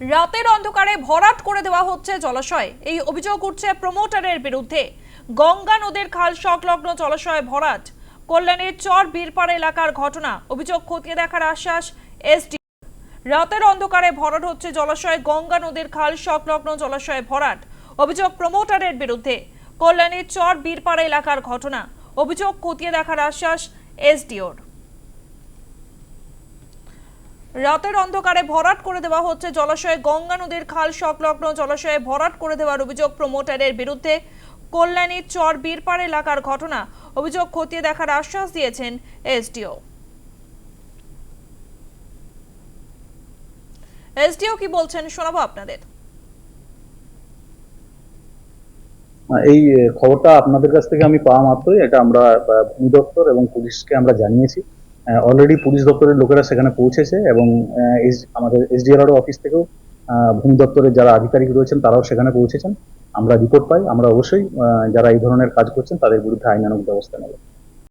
রাতের অন্ধকারে ভরাট করে দেওয়া হচ্ছে জলাশয়। এই অভিযোগ উঠছে প্রমোটারের বিরুদ্ধে। গঙ্গা নদীর খাল সংলগ্ন জলাশয়ে ভরাট। কল্যাণীর চর বীরপাড়া এলাকার ঘটনা। অভিযোগ খতিয়ে দেখার আশ্বাস এসডি রাতের অন্ধকারে ভরাট হচ্ছে জলাশয়ে গঙ্গা নদীর খাল সংলগ্ন জলাশয়ে ভরাট। অভিযোগ প্রমোটারের বিরুদ্ধে। কল্যাণীর চর বীরপাড়া এলাকার ঘটনা। অভিযোগ খতিয়ে দেখার আশ্বাস এসডিওর রাতের অন্ধকারে ভরাট করে দেওয়া হচ্ছে জলাশয়ে গঙ্গা নদীর খাল সংলগ্ন জলাশয়ে ভরাট করে দেওয়ার অভিযোগ প্রমোটারের বিরুদ্ধে। কল্যাণীর চর বীরপাড় এলাকার ঘটনা অভিযোগ খতিয়ে দেখার আশ্বাস দিয়েছেন এসডিও। এসডিও কি বলছেন শোনাবো আপনাদের। এই খবরটা আপনাদের কাছ থেকে আমি পাওয়া মাত্রই। এটা আমরা ভূমি দপ্তর এবং পুলিশকে আমরা জানিয়েছি। অলরেডি পুলিশ দপ্তরের লোকেরা সেখানে পৌঁছেছে এবং আমাদের এসডিআর অফিস থেকেও ভূমি দপ্তরের যারা আধিকারিক রয়েছেন তারাও সেখানে পৌঁছেছেন। আমরা রিপোর্ট পাই, আমরা অবশ্যই যারা এই ধরনের কাজ করছেন তাদের বিরুদ্ধে আইনানুগ ব্যবস্থা নেব।